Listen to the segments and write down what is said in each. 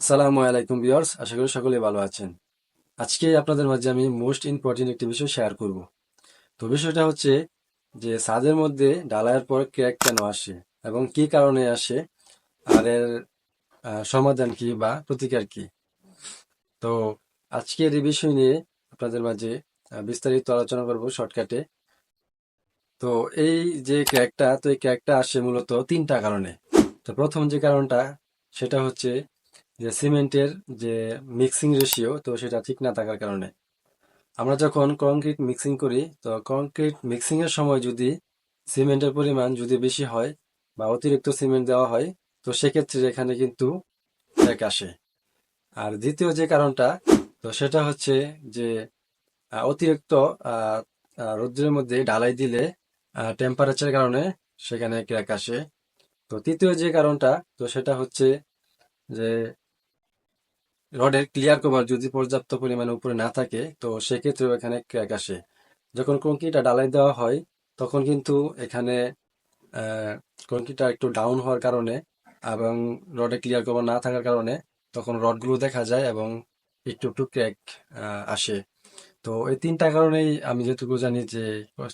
আসসালামু আলাইকুম ভিউয়ার্স, আশা করি সকলে ভালো আছেন। আজকে আপনাদের মাঝে আমি মোস্ট ইম্পর্টেন্ট একটি বিষয় শেয়ার করব। তো বিষয়টা হচ্ছে যে ছাদের মধ্যে ঢালাইয়ের পর ক্র্যাক কেন আসে এবং কি কারণে আসে, আর এর সমাধান কি বা প্রতিকার কি? তো আজকের এই বিষয় নিয়ে আপনাদের মাঝে বিস্তারিত আলোচনা করব শর্টকাটে। তো এই যে ক্র্যাকটা, তো এই ক্র্যাকটা আসে মূলত তিনটা কারণে। তো প্রথম যে কারণটা, সেটা হচ্ছে যে সিমেন্টের যে মিক্সিং রেশিও তো সেটা ঠিক না থাকার কারণে। আমরা যখন কংক্রিট মিক্সিং করি, তো কংক্রিট মিক্সিংয়ের সময় যদি সিমেন্টের পরিমাণ যদি বেশি হয় বা অতিরিক্ত সিমেন্ট দেওয়া হয়, তো সেক্ষেত্রে এখানে কিন্তু ক্র্যাক আসে। আর দ্বিতীয় যে কারণটা, তো সেটা হচ্ছে যে অতিরিক্ত রৌদ্রের মধ্যে ঢালাই দিলে টেম্পারেচারের কারণে সেখানে ক্র্যাক আসে। তো তৃতীয় যে কারণটা, তো সেটা হচ্ছে যে রডের ক্লিয়ার কভার যদি পর্যাপ্ত পরিমাণে উপরে না থাকে, তো সেক্ষেত্রেও এখানে ক্র্যাক আসে। যখন কংক্রিটটা ঢালাই দেওয়া হয়, তখন কিন্তু এখানে কংক্রিটটা একটু ডাউন হওয়ার কারণে এবং রডে ক্লিয়ার কভার না থাকার কারণে তখন রডগুলো দেখা যায় এবং একটু একটু ক্র্যাক আসে। তো এই তিনটা কারণেই আমি যেটুকু জানি যে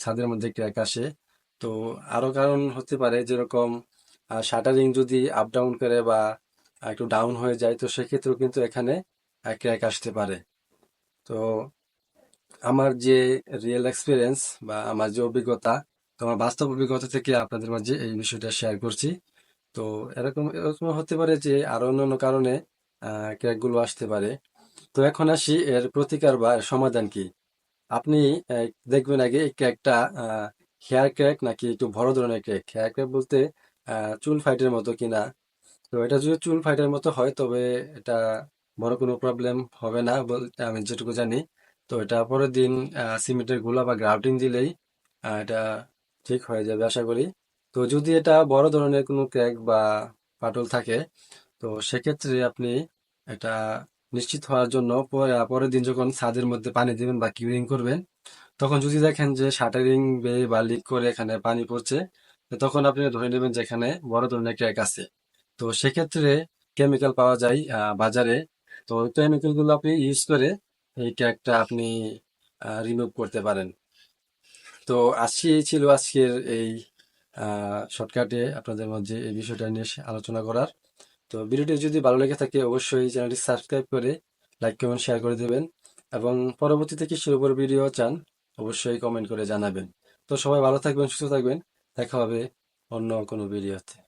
ছাদের মধ্যে ক্র্যাক আসে। তো আরও কারণ হতে পারে যেরকম শাটারিং যদি আপ ডাউন করে বা একটু ডাউন হয়ে যায়, তো সেক্ষেত্রেও কিন্তু এখানে ক্র্যাক আসতে পারে। তো আমার যে রিয়েল এক্সপিরিয়েন্স বা আমার যে অভিজ্ঞতা, তো আমার বাস্তব অভিজ্ঞতা থেকে আপনাদের মাঝে এই বিষয়টা শেয়ার করছি। তো এরকম এরকম হতে পারে যে আরও অন্যান্য কারণে ক্র্যাকগুলো আসতে পারে। তো এখন আসি এর প্রতিকার বা সমাধান কি? আপনি দেখবেন আগে এই ক্র্যাকটা হেয়ার ক্র্যাক নাকি একটু বড় ধরনের ক্র্যাক হেয়ার ক্র্যাক বলতে চুল ফাইটের মতো কিনা তো এটা যদি চুল ফাইটার মতো হয়, তবে এটা বড় কোনো প্রবলেম হবে না আমি যেটুকু জানি। তো এটা পরের দিন সিমেন্টেরগুলা বা গ্রাউটিং দিলেই এটা ঠিক হয়ে যাবে আশা করি। তো যদি এটা বড় ধরনের কোনো ক্র্যাক বা ফাটল থাকে, তো সেক্ষেত্রে আপনি এটা নিশ্চিত হওয়ার জন্য পরে পরের দিন যখন ছাদের মধ্যে পানি দিবেন বা কিউরিং করবেন, তখন যদি দেখেন যে শাটারিং বেয়ে বা লিক করে এখানে পানি পড়ছে তখন আপনি ধরে নেবেন যে এখানে বড় ধরনের ক্র্যাক আছে। তো সেক্ষেত্রে কেমিক্যাল পাওয়া যায় বাজারে। তো ওই কেমিক্যালগুলো আপনি ইউজ করে এই ক্র্যাকটা আপনি রিমুভ করতে পারেন। তো আসি ছিল আজকের এই শর্টকাটে আপনাদের মধ্যে এই বিষয়টা নিয়ে আলোচনা করার। তো ভিডিওটি যদি ভালো লেগে থাকে অবশ্যই চ্যানেলটি সাবস্ক্রাইব করে লাইক কমেন্ট শেয়ার করে দেবেন এবং পরবর্তীতে কিসের উপর ভিডিও চান অবশ্যই কমেন্ট করে জানাবেন। তো সবাই ভালো থাকবেন, সুস্থ থাকবেন। দেখা হবে অন্য কোনো ভিডিওতে।